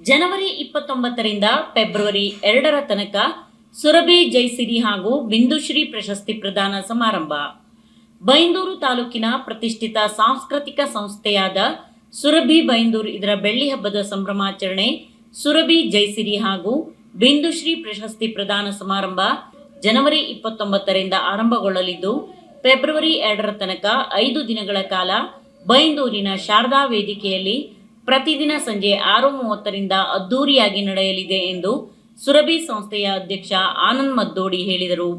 ಜನವರಿ ಇಪ್ಪತ್ತೊಂಬತ್ತರಿಂದ February ಎರಡರ ತನಕ ಸುರಭಿ ಜೈಸಿರಿ ಹಾಗೂ ಬಿಂದುಶ್ರೀ ಪ್ರಶಸ್ತಿ ಪ್ರದಾನ ಸಮಾರಂಭ. ಬೈಂದೂರು ತಾಲೂಕಿನ ಪ್ರತಿಷ್ಠಿತ ಸಾಂಸ್ಕೃತಿಕ ಸಂಸ್ಥೆಯಾದ ಸುರಭಿ ಬೈಂದೂರು ಇದರ ಬೆಳ್ಳಿ ಹಬ್ಬದ ಸಂಭ್ರಮಾಚರಣೆ, ಸುರಭಿ ಜೈಸಿರಿ ಹಾಗೂ ಬಿಂದುಶ್ರೀ ಪ್ರಶಸ್ತಿ ಪ್ರದಾನ ಸಮಾರಂಭ ಜನವರಿ ಇಪ್ಪತ್ತೊಂಬತ್ತರಿಂದ ಆರಂಭಗೊಳ್ಳಲಿದ್ದು, ಫೆಬ್ರವರಿ ಎರಡರ ತನಕ ಐದು ದಿನಗಳ ಕಾಲ ಬೈಂದೂರಿನ ಶಾರದಾ ವೇದಿಕೆಯಲ್ಲಿ ಪ್ರತಿದಿನ ಸಂಜೆ ಆರು ಮೂವತ್ತರಿಂದ ಅದ್ದೂರಿಯಾಗಿ ನಡೆಯಲಿದೆ ಎಂದು ಸುರಭಿ ಸಂಸ್ಥೆಯ ಅಧ್ಯಕ್ಷ ಆನಂದ್ ಮದ್ದೋಡಿ ಹೇಳಿದರು.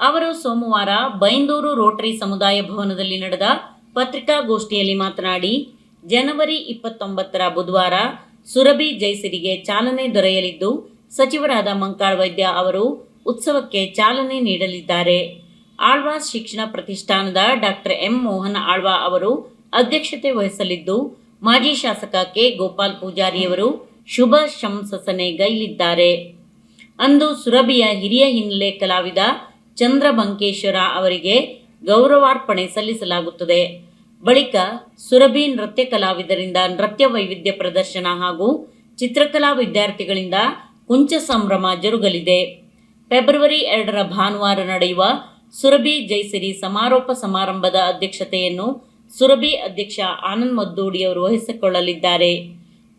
ಅವರು ಸೋಮವಾರ ಬೈಂದೂರು ರೋಟರಿ ಸಮುದಾಯ ಭವನದಲ್ಲಿ ನಡೆದ ಪತ್ರಿಕಾಗೋಷ್ಠಿಯಲ್ಲಿ ಮಾತನಾಡಿ, ಜನವರಿ ಇಪ್ಪತ್ತೊಂಬತ್ತರ ಬುಧವಾರ ಸುರಭಿ ಜೈಸಿರಿಗೆ ಚಾಲನೆ ದೊರೆಯಲಿದ್ದು, ಸಚಿವರಾದ ಮಂಕಾಳ್ ವೈದ್ಯ ಅವರು ಉತ್ಸವಕ್ಕೆ ಚಾಲನೆ ನೀಡಲಿದ್ದಾರೆ. ಆಳ್ವಾಸ್ ಶಿಕ್ಷಣ ಪ್ರತಿಷ್ಠಾನದ ಡಾಕ್ಟರ್ ಎಂ ಮೋಹನ್ ಆಳ್ವಾ ಅವರು ಅಧ್ಯಕ್ಷತೆ ವಹಿಸಲಿದ್ದು ಮಾಜಿ ಶಾಸಕ ಕೆ. ಗೋಪಾಲ್ ಪೂಜಾರಿಯವರು ಶುಭ ಶಂಸಸನೆ ಗೈಲಿದ್ದಾರೆ. ಅಂದು ಸುರಭಿಯ ಹಿರಿಯ ಹಿನ್ನೆಲೆ ಕಲಾವಿದ ಚಂದ್ರ ಬಂಕೇಶ್ವರ ಅವರಿಗೆ ಗೌರವಾರ್ಪಣೆ ಸಲ್ಲಿಸಲಾಗುತ್ತದೆ. ಬಳಿಕ ಸುರಭಿ ನೃತ್ಯ ಕಲಾವಿದರಿಂದ ನೃತ್ಯ ವೈವಿಧ್ಯ ಪ್ರದರ್ಶನ ಹಾಗೂ ಚಿತ್ರಕಲಾ ವಿದ್ಯಾರ್ಥಿಗಳಿಂದ ಕುಂಚ ಸಂಭ್ರಮ ಜರುಗಲಿದೆ. ಫೆಬ್ರವರಿ ಎರಡರ ಭಾನುವಾರ ನಡೆಯುವ ಸುರಭಿ ಜೈಸಿರಿ ಸಮಾರೋಪ ಸಮಾರಂಭದ ಅಧ್ಯಕ್ಷತೆಯನ್ನು ಸುರಭಿ ಅಧ್ಯಕ್ಷ ಆನಂದ್ ಮದ್ದೋಡಿ ಅವರು ವಹಿಸಿಕೊಳ್ಳಲಿದ್ದಾರೆ.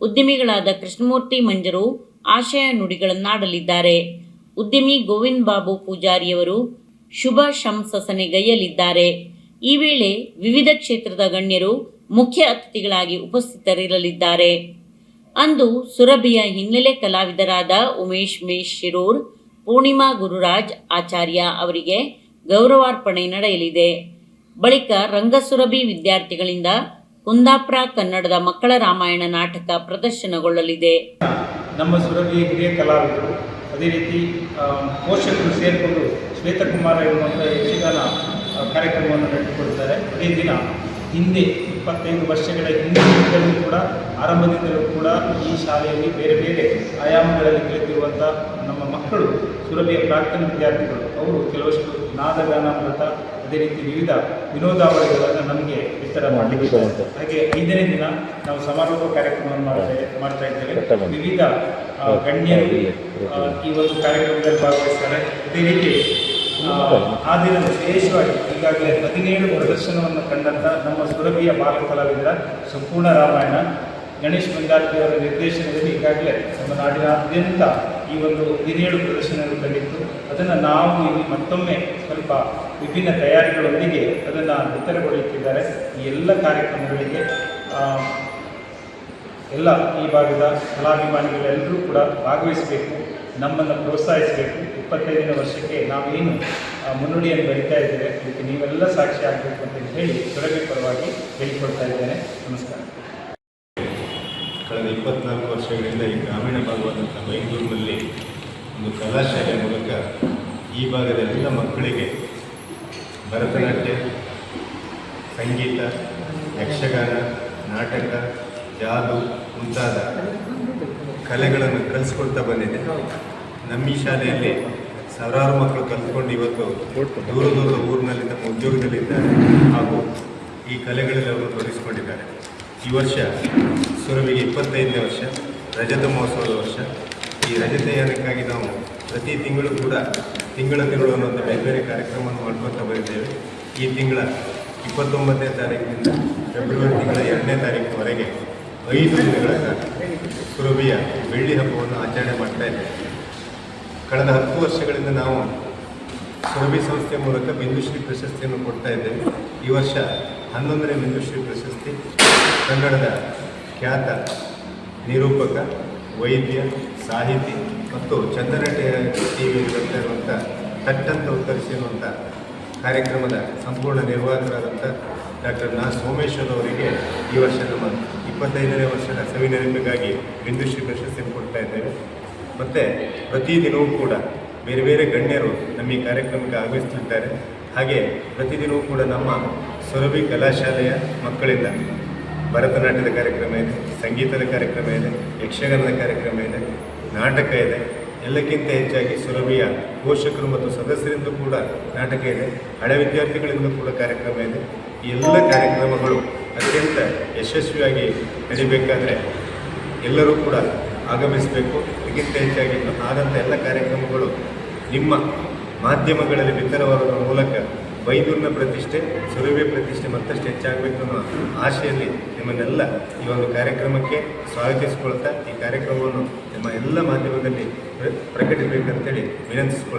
ಉದ್ಯಮಿಗಳಾದ ಕೃಷ್ಣಮೂರ್ತಿ ಮಂಜರು ಆಶಯ ನುಡಿಗಳನ್ನಾಡಲಿದ್ದಾರೆ. ಉದ್ಯಮಿ ಗೋವಿಂದ್ ಬಾಬು ಪೂಜಾರಿಯವರು ಶುಭ ಶಂಸಸನೆಗೈಯಲಿದ್ದಾರೆ ಈ ವೇಳೆ ವಿವಿಧ ಕ್ಷೇತ್ರದ ಗಣ್ಯರು ಮುಖ್ಯ ಅತಿಥಿಗಳಾಗಿ ಉಪಸ್ಥಿತರಿರಲಿದ್ದಾರೆ. ಅಂದು ಸುರಭಿಯ ಹಿನ್ನೆಲೆ ಕಲಾವಿದರಾದ ಉಮೇಶ್ ಮೇಶ್ ಶಿರೂರ್, ಪೂರ್ಣಿಮಾ ಗುರುರಾಜ್ ಆಚಾರ್ಯ ಅವರಿಗೆ ಗೌರವಾರ್ಪಣೆ ನಡೆಯಲಿದೆ. ಬಳಿಕ ರಂಗಸುರಭಿ ವಿದ್ಯಾರ್ಥಿಗಳಿಂದ ಕುಂದಾಪುರ ಕನ್ನಡದ ಮಕ್ಕಳ ರಾಮಾಯಣ ನಾಟಕ ಪ್ರದರ್ಶನಗೊಳ್ಳಲಿದೆ. ನಮ್ಮ ಸುರಭಿ ಹಿರಿಯ ಕಲಾವಿದರು, ಅದೇ ರೀತಿ ಪೋಷಕರು ಸೇರಿಕೊಂಡು ಶ್ವೇತಕುಮಾರ ಎನ್ನುವಂಥ ಯಕ್ಷಗಾನ ಕಾರ್ಯಕ್ರಮವನ್ನು ನಡೆಸಿಕೊಡುತ್ತಾರೆ ಅದೇ ದಿನ, ಹಿಂದೆ ಇಪ್ಪತ್ತೈದು ವರ್ಷಗಳ ಹಿಂದಿನಿಂದಲೂ ಕೂಡ, ಆರಂಭದಿಂದಲೂ ಕೂಡ ಈ ಶಾಲೆಯಲ್ಲಿ ಬೇರೆ ಬೇರೆ ಆಯಾಮಗಳಲ್ಲಿ ಕಲಿತಿರುವಂಥ ನಮ್ಮ ಮಕ್ಕಳು ಸುರಭಿಯ ಪ್ರಾಕ್ತನ ವಿದ್ಯಾರ್ಥಿಗಳು ಅವರು ಕೆಲವಷ್ಟು ನಾದಗಾನಾಮೃತ ಅದೇ ರೀತಿ ವಿವಿಧ ವಿನೋದಾವಳಿಗಳನ್ನು ನಮಗೆ ವಿಸ್ತಾರ ಮಾಡಲಿಕ್ಕೆ ಹಾಗೆ ಐದನೇ ದಿನ ನಾವು ಸಮಾರೋಪ ಕಾರ್ಯಕ್ರಮವನ್ನು ಮಾಡ್ತಾ ಮಾಡ್ತಾ ಇದ್ದೇವೆ. ವಿವಿಧ ಗಣ್ಯರು ಈ ಒಂದು ಕಾರ್ಯಕ್ರಮದಲ್ಲಿ ಭಾಗವಹಿಸ್ತಾರೆ. ಅದೇ ರೀತಿ ಆ, ದಿನ ವಿಶೇಷವಾಗಿ ಈಗಾಗಲೇ ಹದಿನೇಳು ಪ್ರದರ್ಶನವನ್ನು ಕಂಡಂಥ ನಮ್ಮ ಸುರಭಿಯ ಬಾಲ ಕಲಾವಿದರ ಸಂಪೂರ್ಣ ರಾಮಾಯಣ. ಗಣೇಶ್ ಮಂದಾರ್ತಿಯವರ ನಿರ್ದೇಶನದಲ್ಲಿ ಈಗಾಗಲೇ ನಮ್ಮ ನಾಡಿನಾದ್ಯಂತ ಈ ಒಂದು ಹದಿನೇಳು ಪ್ರದರ್ಶನಗಳು ಕಂಡಿತ್ತು. ಅದನ್ನು ನಾವು ಇಲ್ಲಿ ಮತ್ತೊಮ್ಮೆ ಸ್ವಲ್ಪ ವಿಭಿನ್ನ ತಯಾರಿಗಳೊಂದಿಗೆ ಅದನ್ನು ಬಿತ್ತರಗೊಳ್ಳುತ್ತಿದ್ದಾರೆ ಈ ಎಲ್ಲ ಕಾರ್ಯಕ್ರಮಗಳಿಗೆ ಎಲ್ಲ ಈ ಭಾಗದ ಕಲಾಭಿಮಾನಿಗಳೆಲ್ಲರೂ ಕೂಡ ಭಾಗವಹಿಸಬೇಕು, ನಮ್ಮನ್ನು ಪ್ರೋತ್ಸಾಹಿಸಬೇಕು. ಇಪ್ಪತ್ತೈದನೇ ವರ್ಷಕ್ಕೆ ನಾವೇನು ಮುನ್ನುಡಿಯನ್ನು ಬರಿತಾ ಇದ್ದೇವೆ. ಇದಕ್ಕೆ ನೀವೆಲ್ಲ ಸಾಕ್ಷಿ ಆಗಬೇಕು ಅಂತ ಹೇಳಿ ಸುರಭಿ ಪರವಾಗಿ ಹೇಳಿಕೊಡ್ತಾ ಇದ್ದೇನೆ. ನಮಸ್ಕಾರ. ಕಳೆದ ಇಪ್ಪತ್ನಾಲ್ಕು ವರ್ಷಗಳಿಂದ ಈ ಗ್ರಾಮೀಣ ಭಾಗವಾದಂಥ ಬೈಂದೂರಿನಲ್ಲಿ ಒಂದು ಕಲಾಶಾಲೆ ಮೂಲಕ ಈ ಭಾಗದ ಎಲ್ಲ ಮಕ್ಕಳಿಗೆ ಭರತನಾಟ್ಯ, ಸಂಗೀತ, ಯಕ್ಷಗಾನ, ನಾಟಕ, ಜಾದು ಮುಂತಾದ ಕಲೆಗಳನ್ನು ಕಲಿಸ್ಕೊಳ್ತಾ ಬಂದಿದೆ. ನಮ್ಮ ಈ ಶಾಲೆಯಲ್ಲಿ ಸಾವಿರಾರು ಮಕ್ಕಳು ಕಲ್ತ್ಕೊಂಡು ಇವತ್ತು ದೂರ ದೂರದ ಊರಿನಲ್ಲಿ ತಮ್ಮ ಉದ್ಯೋಗದಲ್ಲಿದ್ದಾರೆ ಹಾಗೂ ಈ ಕಲೆಗಳಲ್ಲಿ ಅವರು ತೋರಿಸಿಕೊಂಡಿದ್ದಾರೆ ಈ ವರ್ಷ ಸುರವಿಗೆ ಇಪ್ಪತ್ತೈದನೇ ವರ್ಷ. ರಜತ ಮಹೋತ್ಸವದ ವರ್ಷ. ಈ ರಜತಯಾನಕ್ಕಾಗಿ ನಾವು ಪ್ರತಿ ತಿಂಗಳು ಕೂಡ ತಿಂಗಳ ತಿಂಗಳು ಅನ್ನುವಂಥ ಬೇರೆ ಬೇರೆ ಕಾರ್ಯಕ್ರಮವನ್ನು ಮಾಡ್ಕೊತಾ ಬಂದಿದ್ದೇವೆ ಈ ತಿಂಗಳ ಇಪ್ಪತ್ತೊಂಬತ್ತನೇ ತಾರೀಕಿನಿಂದ ಫೆಬ್ರವರಿ ತಿಂಗಳ ಎರಡನೇ ತಾರೀಕಿನವರೆಗೆ ಐದು ದಿನಗಳ ಕಾಲ ಸುರಭಿಯ ಬೆಳ್ಳಿ ಹಬ್ಬವನ್ನು ಆಚರಣೆ ಮಾಡ್ತಾ ಇದ್ದೇವೆ. ಕಳೆದ ಹತ್ತು ವರ್ಷಗಳಿಂದ ನಾವು ಸುರಭಿ ಸಂಸ್ಥೆ ಮೂಲಕ ಬಿಂದುಶ್ರೀ ಪ್ರಶಸ್ತಿಯನ್ನು ಕೊಡ್ತಾ ಇದ್ದೇವೆ. ಈ ವರ್ಷ ಹನ್ನೊಂದನೇ ಬಿಂದುಶ್ರೀ ಪ್ರಶಸ್ತಿ ಕನ್ನಡದ ಖ್ಯಾತ ನಿರೂಪಕ, ವೈದ್ಯ, ಸಾಹಿತಿ ಮತ್ತು ಚಂದನ ಟಿ ವಿ ಬರ್ತಾ ಇರುವಂಥ ತಟ್ಟಂತ ಕಾರ್ಯಕ್ರಮದ ಸಂಪೂರ್ಣ ನಿರ್ವಾಹಕರಾದಂಥ ಡಾಕ್ಟರ್ ನಾ. ಸೋಮೇಶ್ವರ್ ಅವರಿಗೆ ಈ ವರ್ಷ ನಮ್ಮ ಇಪ್ಪತ್ತೈದನೇ ವರ್ಷದ ಸವಿ ನೆನಪಿಗಾಗಿ ಬಿಂದುಶ್ರೀ ಪ್ರಶಸ್ತಿಯನ್ನು ಕೊಡ್ತಾ ಇದ್ದೇವೆ. ಮತ್ತು ಪ್ರತಿದಿನವೂ ಕೂಡ ಬೇರೆ ಬೇರೆ ಗಣ್ಯರು ನಮ್ಮ ಈ ಕಾರ್ಯಕ್ರಮಕ್ಕೆ ಆಗಮಿಸ್ತಿದ್ದಾರೆ. ಹಾಗೆ ಪ್ರತಿದಿನವೂ ಕೂಡ ನಮ್ಮ ಸುರಭಿ ಕಲಾಶಾಲೆಯ ಮಕ್ಕಳಿಂದ ಭರತನಾಟ್ಯದ ಕಾರ್ಯಕ್ರಮ ಇದೆ, ಸಂಗೀತದ ಕಾರ್ಯಕ್ರಮ ಇದೆ, ಯಕ್ಷಗಾನದ ಕಾರ್ಯಕ್ರಮ ಇದೆ, ನಾಟಕ ಇದೆ. ಎಲ್ಲಕ್ಕಿಂತ ಹೆಚ್ಚಾಗಿ ಸುರಭಿಯ ಪೋಷಕರು ಮತ್ತು ಸದಸ್ಯರಿಂದ ಕೂಡ ನಾಟಕ ಇದೆ, ಹಳೆ ವಿದ್ಯಾರ್ಥಿಗಳಿಂದ ಕೂಡ ಕಾರ್ಯಕ್ರಮ ಇದೆ. ಈ ಎಲ್ಲ ಕಾರ್ಯಕ್ರಮಗಳು ಅತ್ಯಂತ ಯಶಸ್ವಿಯಾಗಿ ನಡೀಬೇಕಾದ್ರೆ ಎಲ್ಲರೂ ಕೂಡ ಆಗಮಿಸಬೇಕು. ಅದಕ್ಕಿಂತ ಹೆಚ್ಚಾಗಿ ಆದಂಥ ಎಲ್ಲ ಕಾರ್ಯಕ್ರಮಗಳು ನಿಮ್ಮ ಮಾಧ್ಯಮಗಳಲ್ಲಿ ಬಿತ್ತರವಾಗುವ ಮೂಲಕ ಬೈದೂರಿನ ಪ್ರತಿಷ್ಠೆ ಸುರಭಿ ಪ್ರತಿಷ್ಠೆ ಮತ್ತಷ್ಟು ಹೆಚ್ಚಾಗಬೇಕು ಅನ್ನೋ ಆಶೆಯಲ್ಲಿ ನಿಮ್ಮನ್ನೆಲ್ಲ ಈ ಒಂದು ಕಾರ್ಯಕ್ರಮಕ್ಕೆ ಸ್ವಾಗತಿಸಿಕೊಳ್ತಾ ಈ ಕಾರ್ಯಕ್ರಮವನ್ನು ನಿಮ್ಮ ಎಲ್ಲ ಮಾಧ್ಯಮದಲ್ಲಿ ಪ್ರ- ಪ್ರಕಟಿಸಬೇಕಂತೇಳಿ ವಿನಂತಿಸಿಕೊಳ್ತಾ